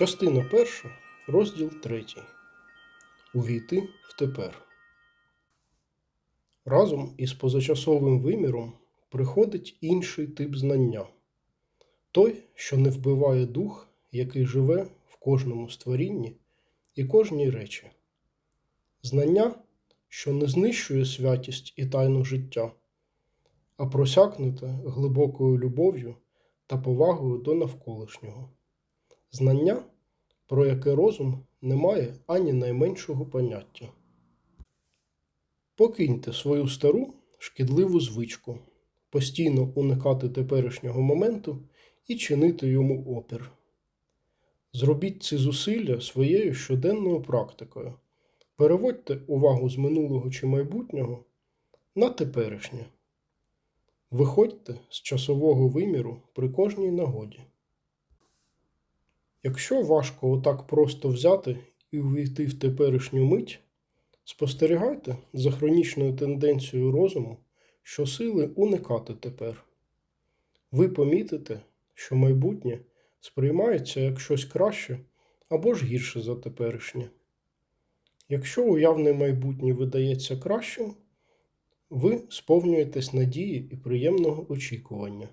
Частина перша, розділ третій. Увійти в тепер. Разом із позачасовим виміром приходить інший тип знання. Той, що не вбиває дух, який живе в кожному створінні і кожній речі. Знання, що не знищує святість і тайну життя, а просякнуте глибокою любов'ю та повагою до навколишнього. Знання, про яке розум не має ані найменшого поняття. Покиньте свою стару шкідливу звичку, постійно уникати теперішнього моменту і чинити йому опір. Зробіть ці зусилля своєю щоденною практикою. Переводьте увагу з минулого чи майбутнього на теперішнє. Виходьте з часового виміру при кожній нагоді. Якщо важко отак просто взяти і увійти в теперішню мить, спостерігайте за хронічною тенденцією розуму, що сили уникати тепер. Ви помітите, що майбутнє сприймається як щось краще або ж гірше за теперішнє. Якщо уявне майбутнє видається кращим, ви сповнюєтесь надії і приємного очікування.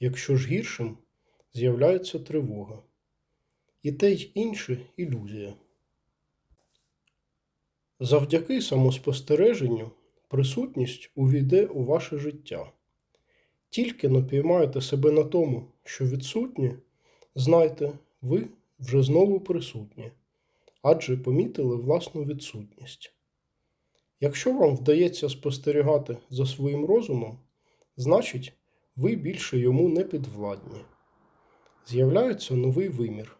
Якщо ж гіршим, з'являється тривога. І те й інше ілюзія. Завдяки самоспостереженню присутність увійде у ваше життя. Тільки напіймаєте себе на тому, що відсутні, знайте, ви вже знову присутні, адже помітили власну відсутність. Якщо вам вдається спостерігати за своїм розумом, значить, ви більше йому не підвладні. З'являється новий вимір.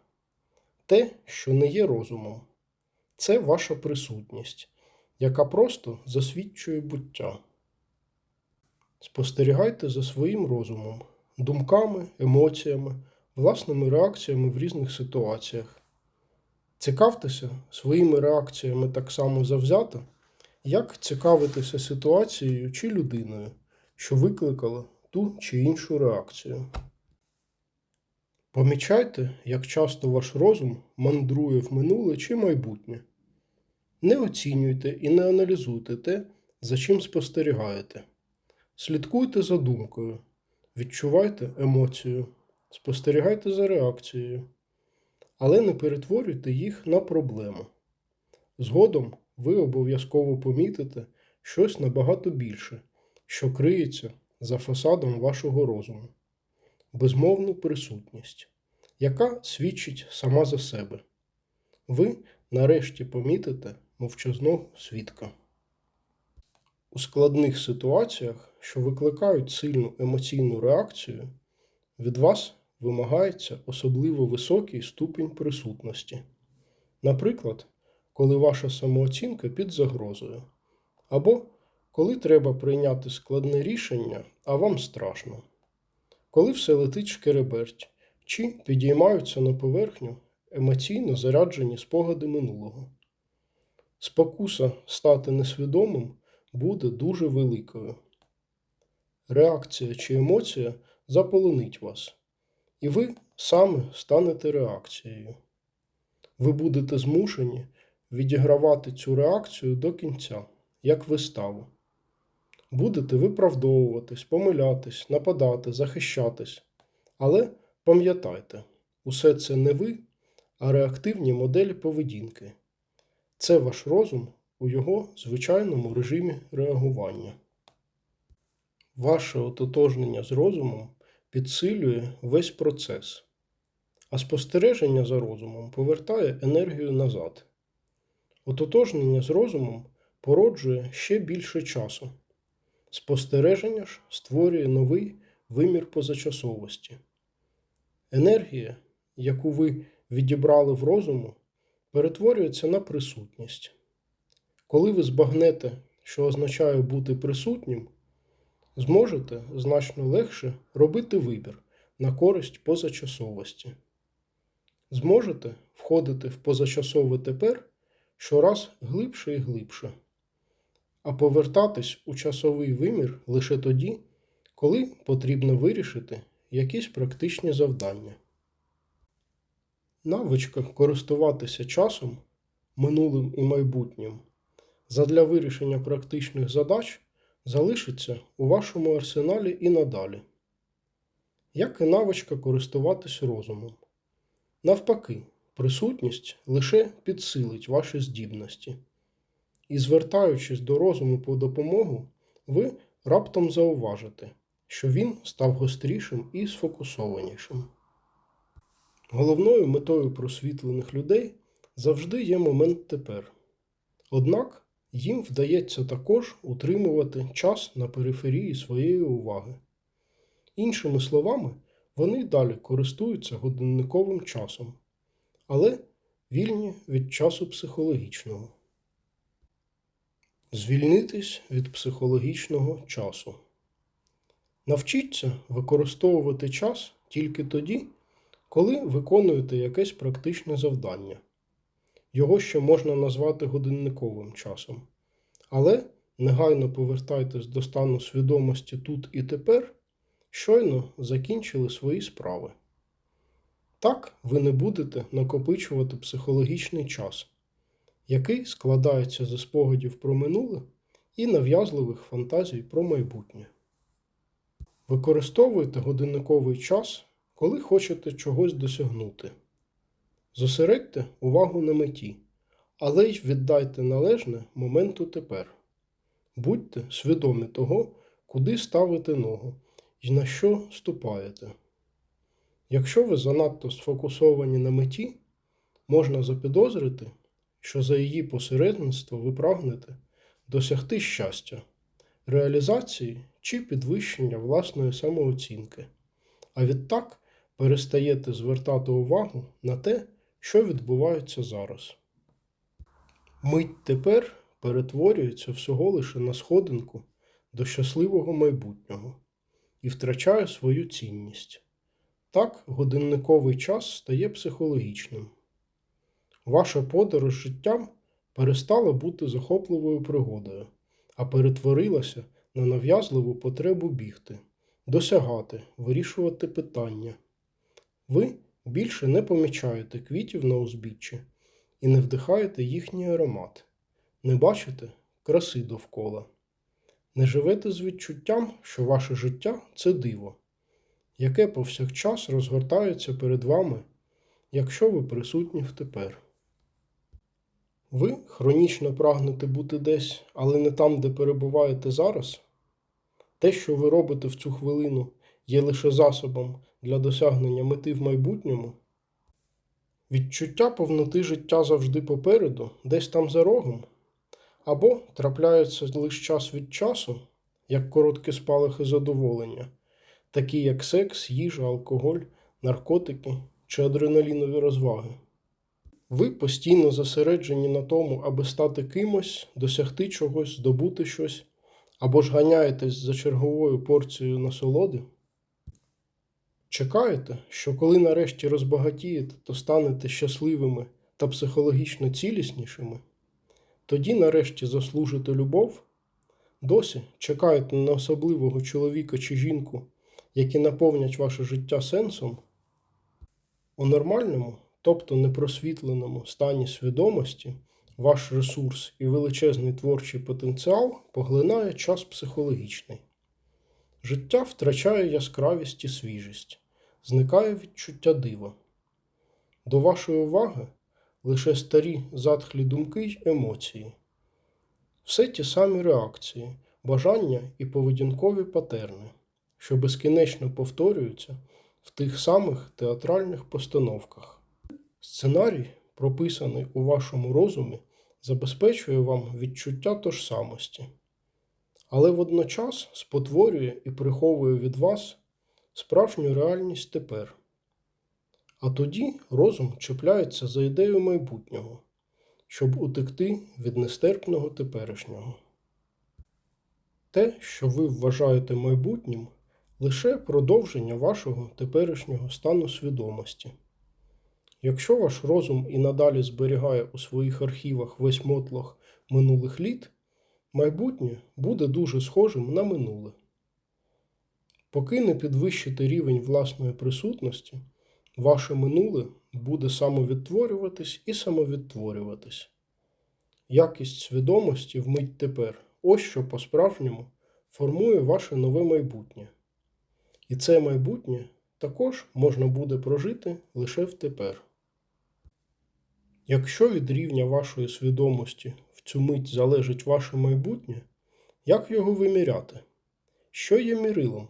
Те, що не є розумом, це ваша присутність, яка просто засвідчує буття. Спостерігайте за своїм розумом, думками, емоціями, власними реакціями в різних ситуаціях. Цікавтеся своїми реакціями так само завзято, як цікавитися ситуацією чи людиною, що викликала ту чи іншу реакцію. Помічайте, як часто ваш розум мандрує в минуле чи майбутнє. Не оцінюйте і не аналізуйте те, за чим спостерігаєте. Слідкуйте за думкою, відчувайте емоцію, спостерігайте за реакцією, але не перетворюйте їх на проблему. Згодом ви обов'язково помітите щось набагато більше, що криється за фасадом вашого розуму безмовну присутність, яка свідчить сама за себе. Ви нарешті помітите мовчазного свідка. У складних ситуаціях, що викликають сильну емоційну реакцію, від вас вимагається особливо високий ступінь присутності. Наприклад, коли ваша самооцінка під загрозою, або коли треба прийняти складне рішення, а вам страшно коли все летить шкереберть, чи підіймаються на поверхню емоційно заряджені спогади минулого. Спокуса стати несвідомим буде дуже великою. Реакція чи емоція заполонить вас, і ви саме станете реакцією. Ви будете змушені відігравати цю реакцію до кінця, як виставу. Будете виправдовуватись, помилятись, нападати, захищатись. Але пам'ятайте, усе це не ви, а реактивні моделі поведінки. Це ваш розум у його звичайному режимі реагування. Ваше ототожнення з розумом підсилює весь процес, а спостереження за розумом повертає енергію назад. Ототожнення з розумом породжує ще більше часу. Спостереження ж створює новий вимір позачасовості. Енергія, яку ви відібрали в розуму, перетворюється на присутність. Коли ви збагнете, що означає бути присутнім, зможете значно легше робити вибір на користь позачасовості. Зможете входити в позачасове тепер щораз глибше і глибше а повертатись у часовий вимір лише тоді, коли потрібно вирішити якісь практичні завдання. Навичка користуватися часом, минулим і майбутнім задля вирішення практичних задач залишиться у вашому арсеналі і надалі. Як і навичка користуватись розумом. Навпаки, присутність лише підсилить ваші здібності. І звертаючись до розуму по допомогу, ви раптом зауважите, що він став гострішим і сфокусованішим. Головною метою просвітлених людей завжди є момент тепер. Однак їм вдається також утримувати час на периферії своєї уваги. Іншими словами, вони й далі користуються годинниковим часом, але вільні від часу психологічного. Звільнитись від психологічного часу. Навчіться використовувати час тільки тоді, коли виконуєте якесь практичне завдання. Його ще можна назвати годинниковим часом. Але негайно повертайтесь до стану свідомості тут і тепер, щойно закінчили свої справи. Так ви не будете накопичувати психологічний час, який складається зі спогадів про минуле і нав'язливих фантазій про майбутнє. Використовуйте годинниковий час, коли хочете чогось досягнути. Зосередьте увагу на меті, але й віддайте належне моменту тепер. Будьте свідомі того, куди ставите ногу і на що ступаєте. Якщо ви занадто сфокусовані на меті, можна запідозрити, що за її посередництво ви прагнете досягти щастя, реалізації чи підвищення власної самооцінки, а відтак перестаєте звертати увагу на те, що відбувається зараз. Мить тепер перетворюється всього лише на сходинку до щасливого майбутнього і втрачає свою цінність. Так, годинниковий час стає психологічним. Ваша подорож життям перестала бути захопливою пригодою, а перетворилася на нав'язливу потребу бігти, досягати, вирішувати питання. Ви більше не помічаєте квітів на узбіччі і не вдихаєте їхній аромат, не бачите краси довкола, не живете з відчуттям, що ваше життя це диво, яке повсякчас розгортається перед вами, якщо ви присутні в тепер. Ви хронічно прагнете бути десь, але не там, де перебуваєте зараз. Те, що ви робите в цю хвилину, є лише засобом для досягнення мети в майбутньому. Відчуття повноти життя завжди попереду, десь там за рогом, або трапляються лише час від часу, як короткі спалахи задоволення, такі як секс, їжа, алкоголь, наркотики чи адреналінові розваги. Ви постійно зосереджені на тому, аби стати кимось, досягти чогось, здобути щось, або ж ганяєтесь за черговою порцією насолоди. Чекаєте, що коли нарешті розбагатієте, то станете щасливими та психологічно ціліснішими, тоді нарешті заслужите любов, досі чекаєте на особливого чоловіка чи жінку, які наповнять ваше життя сенсом, у нормальному, тобто непросвітленому стані свідомості, ваш ресурс і величезний творчий потенціал поглинає час психологічний. Життя втрачає яскравість і свіжість, зникає відчуття дива. До вашої уваги лише старі затхлі думки й емоції. Все ті самі реакції, бажання і поведінкові патерни, що безкінечно повторюються в тих самих театральних постановках. Сценарій, прописаний у вашому розумі, забезпечує вам відчуття тожсамості але водночас спотворює і приховує від вас справжню реальність тепер. А тоді розум чіпляється за ідею майбутнього, щоб утекти від нестерпного теперішнього. Те, що ви вважаєте майбутнім, лише продовження вашого теперішнього стану свідомості. Якщо ваш розум і надалі зберігає у своїх архівах весь мотлох минулих літ, майбутнє буде дуже схожим на минуле. Поки не підвищите рівень власної присутності, Ваше минуле буде самовідтворюватись і самовідтворюватись. Якість свідомості вмить тепер. Ось що по-справжньому формує ваше нове майбутнє. І це майбутнє також можна буде прожити лише втепер. Якщо від рівня вашої свідомості в цю мить залежить ваше майбутнє, як його виміряти? Що є мірилом?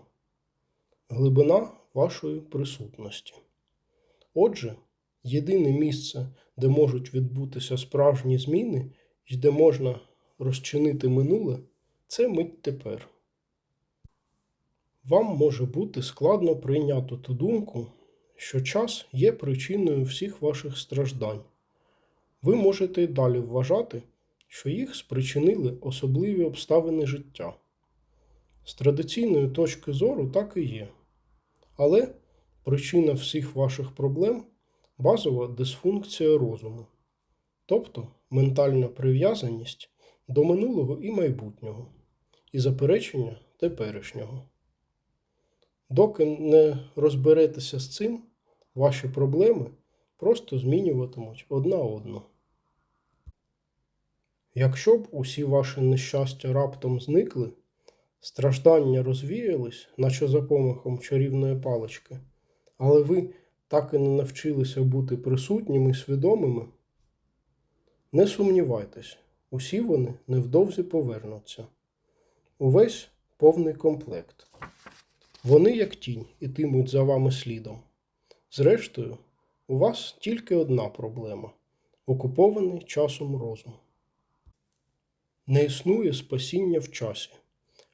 Глибина вашої присутності. Отже, єдине місце, де можуть відбутися справжні зміни і де можна розчинити минуле, це мить тепер. Вам може бути складно прийняти ту думку, що час є причиною всіх ваших страждань. Ви можете далі вважати, що їх спричинили особливі обставини життя. З традиційної точки зору так і є. Але причина всіх ваших проблем базова дисфункція розуму, тобто ментальна прив'язаність до минулого і майбутнього, і заперечення теперішнього. Доки не розберетеся з цим, ваші проблеми просто змінюватимуть одна одну. Якщо б усі ваші нещастя раптом зникли, страждання розвіялись, наче за помахом чарівної палички, але ви так і не навчилися бути присутніми і свідомими, не сумнівайтесь, усі вони невдовзі повернуться. Увесь повний комплект. Вони, як тінь, ітимуть за вами слідом. Зрештою, у вас тільки одна проблема окупований часом розум. Не існує спасіння в часі.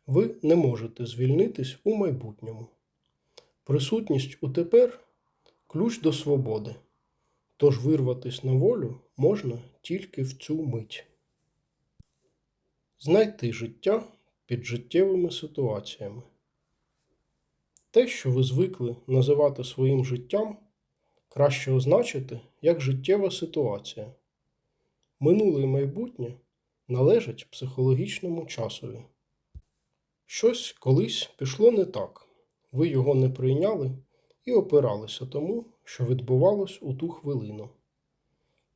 Ви не можете звільнитись у майбутньому. Присутність у тепер ключ до свободи. Тож вирватись на волю можна тільки в цю мить. Знайти життя під життєвими ситуаціями. Те, що ви звикли називати своїм життям, краще означити як життєва ситуація. Минуле і майбутнє належать психологічному часові. Щось колись пішло не так, ви його не прийняли і опиралися тому, що відбувалось у ту хвилину.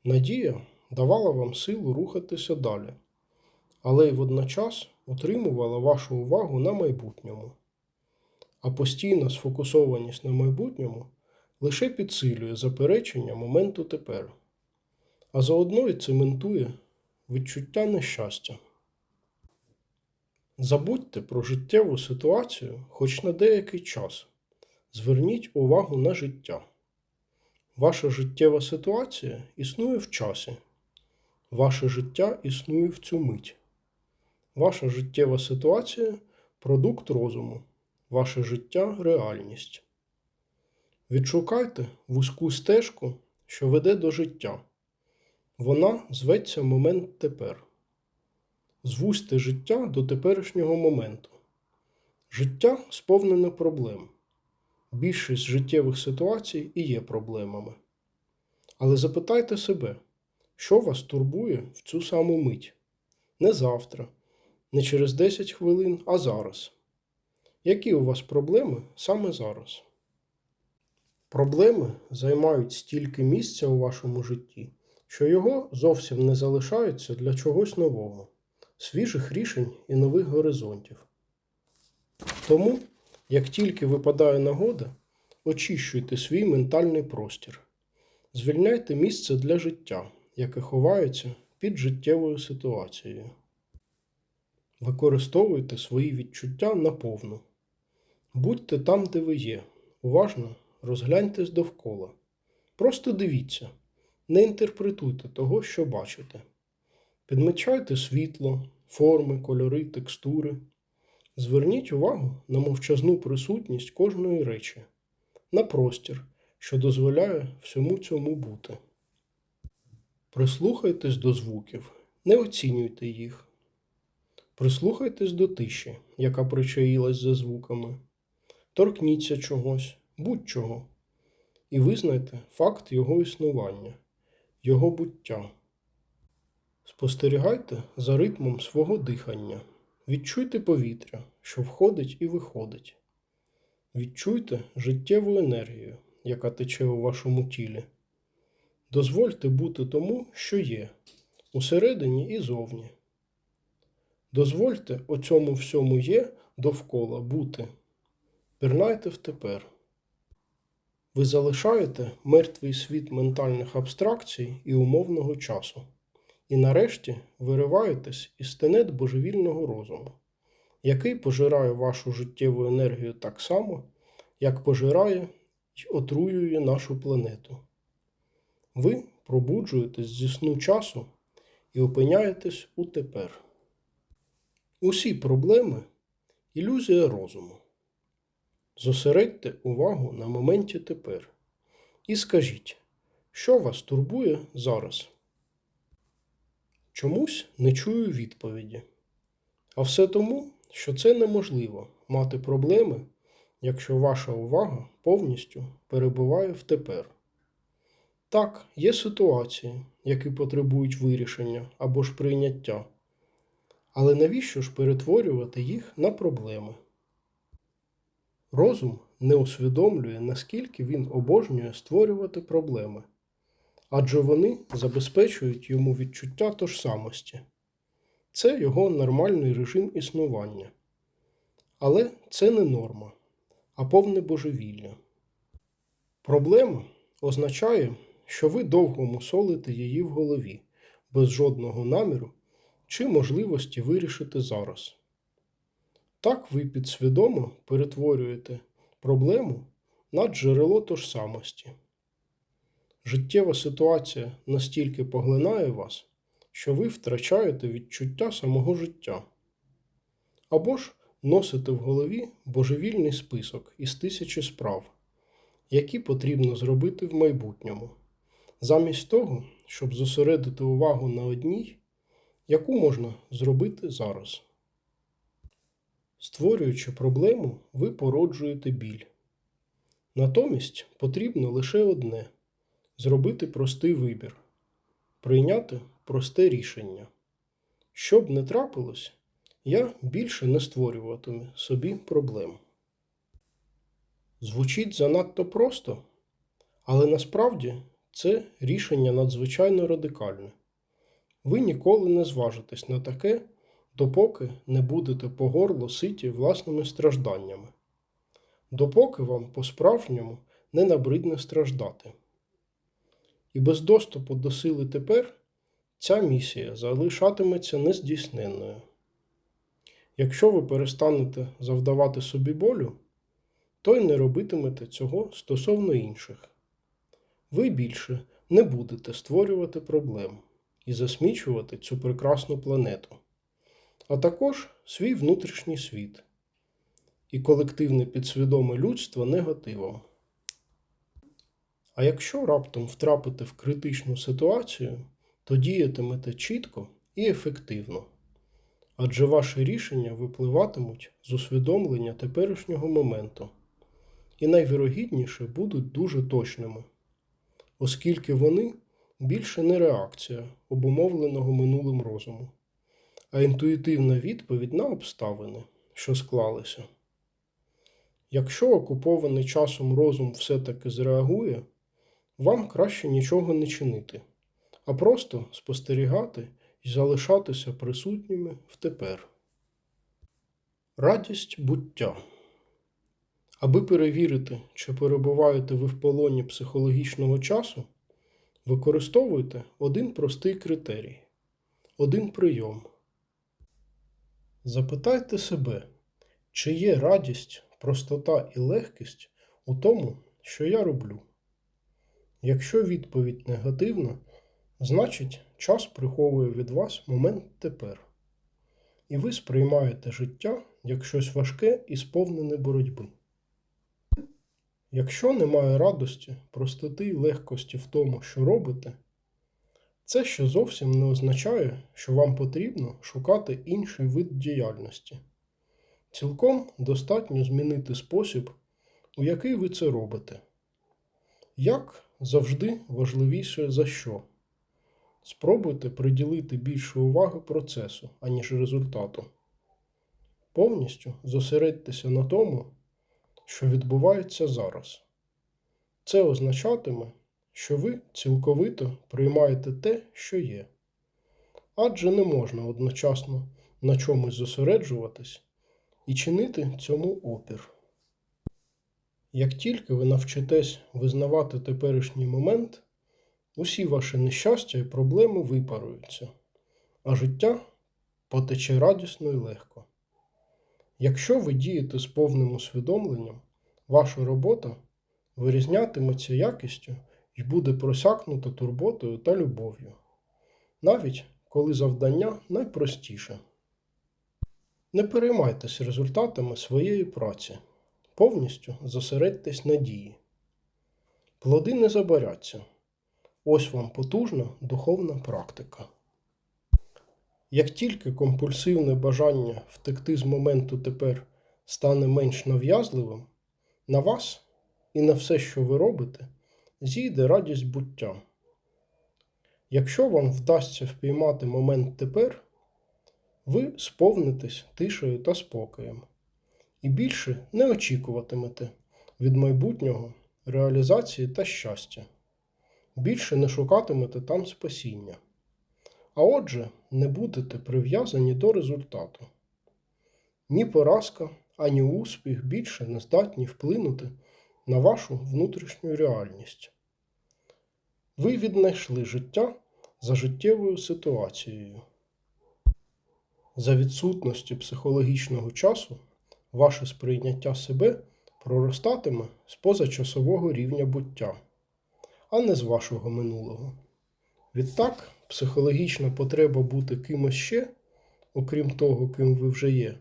Надія давала вам силу рухатися далі, але й водночас утримувала вашу увагу на майбутньому. А постійна сфокусованість на майбутньому лише підсилює заперечення моменту тепер, а заодно й цементує відчуття нещастя. Забудьте про життєву ситуацію хоч на деякий час. Зверніть увагу на життя. Ваша життєва ситуація існує в часі. Ваше життя існує в цю мить. Ваша життєва ситуація продукт розуму. Ваше життя реальність. Відшукайте вузьку стежку, що веде до життя. Вона зветься момент тепер. Звузьте життя до теперішнього моменту. Життя сповнене проблем. Більшість життєвих ситуацій і є проблемами. Але запитайте себе, що вас турбує в цю саму мить? Не завтра, не через 10 хвилин, а зараз. Які у вас проблеми саме зараз? Проблеми займають стільки місця у вашому житті, що його зовсім не залишається для чогось нового, свіжих рішень і нових горизонтів. Тому, як тільки випадає нагода, очищуйте свій ментальний простір, звільняйте місце для життя, яке ховається під життєвою ситуацією. Використовуйте свої відчуття наповну. Будьте там, де ви є, уважно розгляньтесь довкола. Просто дивіться, не інтерпретуйте того, що бачите. Підмічайте світло, форми, кольори, текстури. Зверніть увагу на мовчазну присутність кожної речі, на простір, що дозволяє всьому цьому бути. Прислухайтесь до звуків, не оцінюйте їх. Прислухайтесь до тиші, яка причаїлась за звуками. Торкніться чогось, будь-чого, і визнайте факт його існування, його буття. Спостерігайте за ритмом свого дихання, відчуйте повітря, що входить і виходить. Відчуйте життєву енергію, яка тече у вашому тілі. Дозвольте бути тому, що є, усередині і зовні. Дозвольте оцьому всьому є довкола бути. Пірнайте в тепер. Ви залишаєте мертвий світ ментальних абстракцій і умовного часу. І нарешті вириваєтесь із тенет божевільного розуму, який пожирає вашу життєву енергію так само, як пожирає й отруює нашу планету. Ви пробуджуєтесь зі сну часу і опиняєтесь у тепер. Усі проблеми ілюзія розуму. Зосередьте увагу на моменті тепер і скажіть, що вас турбує зараз. Чомусь не чую відповіді. А все тому, що це неможливо мати проблеми, якщо ваша увага повністю перебуває в тепер. Так, є ситуації, які потребують вирішення або ж прийняття. Але навіщо ж перетворювати їх на проблеми? Розум не усвідомлює, наскільки він обожнює створювати проблеми, адже вони забезпечують йому відчуття тожсамості. Це його нормальний режим існування. Але це не норма, а повне божевілля. Проблема означає, що ви довго мусолите її в голові, без жодного наміру чи можливості вирішити зараз. Так ви підсвідомо перетворюєте проблему на джерело тожсамості. Життєва ситуація настільки поглинає вас, що ви втрачаєте відчуття самого життя. Або ж носите в голові божевільний список із тисячі справ, які потрібно зробити в майбутньому, замість того, щоб зосередити увагу на одній, яку можна зробити зараз. Створюючи проблему, ви породжуєте біль. Натомість потрібно лише одне зробити простий вибір, прийняти просте рішення. Щоб не трапилось, я більше не створюватиму собі проблем. Звучить занадто просто, але насправді це рішення надзвичайно радикальне. Ви ніколи не зважитесь на таке, допоки не будете по горло ситі власними стражданнями, допоки вам по-справжньому не набридне страждати. І без доступу до сили тепер ця місія залишатиметься нездійсненною. Якщо ви перестанете завдавати собі болю, то й не робитимете цього стосовно інших. Ви більше не будете створювати проблем і засмічувати цю прекрасну планету, а також свій внутрішній світ і колективне підсвідоме людство негативом. А якщо раптом втрапите в критичну ситуацію, то діятимете чітко і ефективно, адже ваші рішення випливатимуть з усвідомлення теперішнього моменту і найвірогідніше будуть дуже точними, оскільки вони більше не реакція обумовленого минулим розуму, а інтуїтивна відповідь на обставини, що склалися. Якщо окупований часом розум все-таки зреагує, вам краще нічого не чинити, а просто спостерігати і залишатися присутніми в тепер. Радість буття. Аби перевірити, чи перебуваєте ви в полоні психологічного часу, використовуйте один простий критерій, один прийом. Запитайте себе, чи є радість, простота і легкість у тому, що я роблю. Якщо відповідь негативна, значить час приховує від вас момент тепер, і ви сприймаєте життя як щось важке і сповнене боротьби. Якщо немає радості, простоти й легкості в тому, що робите, це ще зовсім не означає, що вам потрібно шукати інший вид діяльності. Цілком достатньо змінити спосіб, у який ви це робите. Як завжди важливіше за що. Спробуйте приділити більше уваги процесу, аніж результату. Повністю зосередьтеся на тому, що відбувається зараз. Це означатиме, що ви цілковито приймаєте те, що є. Адже не можна одночасно на чомусь зосереджуватись і чинити цьому опір. Як тільки ви навчитесь визнавати теперішній момент, усі ваші нещастя і проблеми випаруються, а життя потече радісно і легко. Якщо ви дієте з повним усвідомленням, ваша робота вирізнятиметься якістю і буде просякнута турботою та любов'ю, навіть коли завдання найпростіше. Не переймайтесь результатами своєї праці, повністю зосередьтесь на дії. Плоди не забаряться. Ось вам потужна духовна практика. Як тільки компульсивне бажання втекти з моменту тепер стане менш нав'язливим, на вас і на все, що ви робите, зійде радість буття. Якщо вам вдасться впіймати момент тепер, ви сповнитесь тишею та спокоєм і більше не очікуватимете від майбутнього реалізації та щастя, більше не шукатимете там спасіння. А отже, не будете прив'язані до результату. Ні поразка, ані успіх більше не здатні вплинути на вашу внутрішню реальність. Ви віднайшли життя за життєвою ситуацією. За відсутності психологічного часу ваше сприйняття себе проростатиме з позачасового рівня буття, а не з вашого минулого. Відтак, психологічна потреба бути кимось ще, окрім того, ким ви вже є,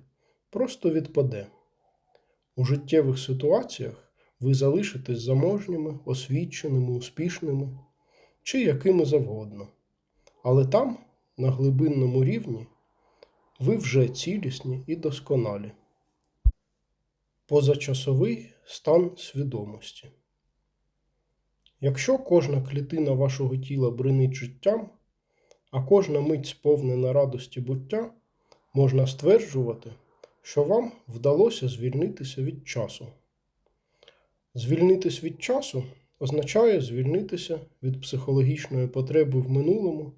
просто відпаде. У життєвих ситуаціях ви залишитесь заможніми, освіченими, успішними чи якими завгодно. Але там, на глибинному рівні, ви вже цілісні і досконалі. Позачасовий стан свідомості. Якщо кожна клітина вашого тіла бринить життям, а кожна мить сповнена радості буття, можна стверджувати, що вам вдалося звільнитися від часу. Звільнитись від часу означає звільнитися від психологічної потреби в минулому,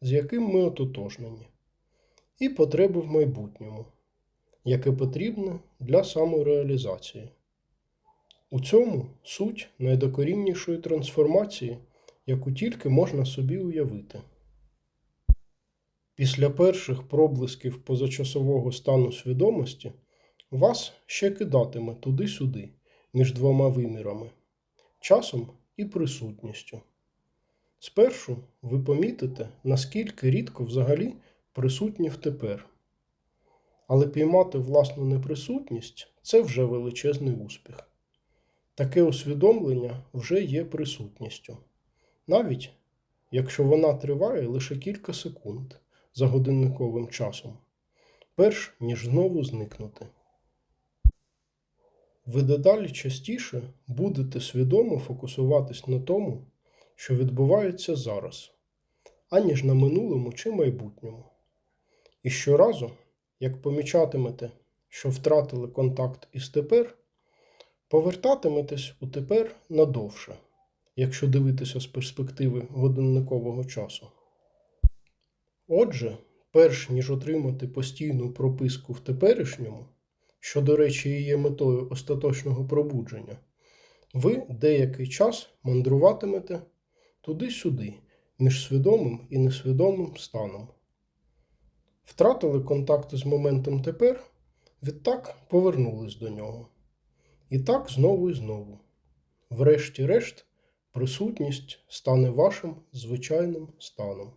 з яким ми ототожнені, і потреби в майбутньому, яке потрібне для самореалізації. У цьому суть найдокоріннішої трансформації, яку тільки можна собі уявити. Після перших проблисків позачасового стану свідомості вас ще кидатиме туди-сюди між двома вимірами часом і присутністю. Спершу ви помітите, наскільки рідко взагалі присутні втепер. Але піймати власну неприсутність це вже величезний успіх. Таке усвідомлення вже є присутністю, навіть якщо вона триває лише кілька секунд за годинниковим часом, перш ніж знову зникнути. Ви дедалі частіше будете свідомо фокусуватись на тому, що відбувається зараз, аніж на минулому чи майбутньому. І щоразу, як помічатимете, що втратили контакт із тепер, повертатиметесь у тепер надовше, якщо дивитися з перспективи годинникового часу. Отже, перш ніж отримати постійну прописку в теперішньому, що, до речі, і є метою остаточного пробудження, ви деякий час мандруватимете туди-сюди, між свідомим і несвідомим станом. Втратили контакти з моментом тепер, відтак повернулись до нього. І так знову і знову. Врешті-решт, присутність стане вашим звичайним станом.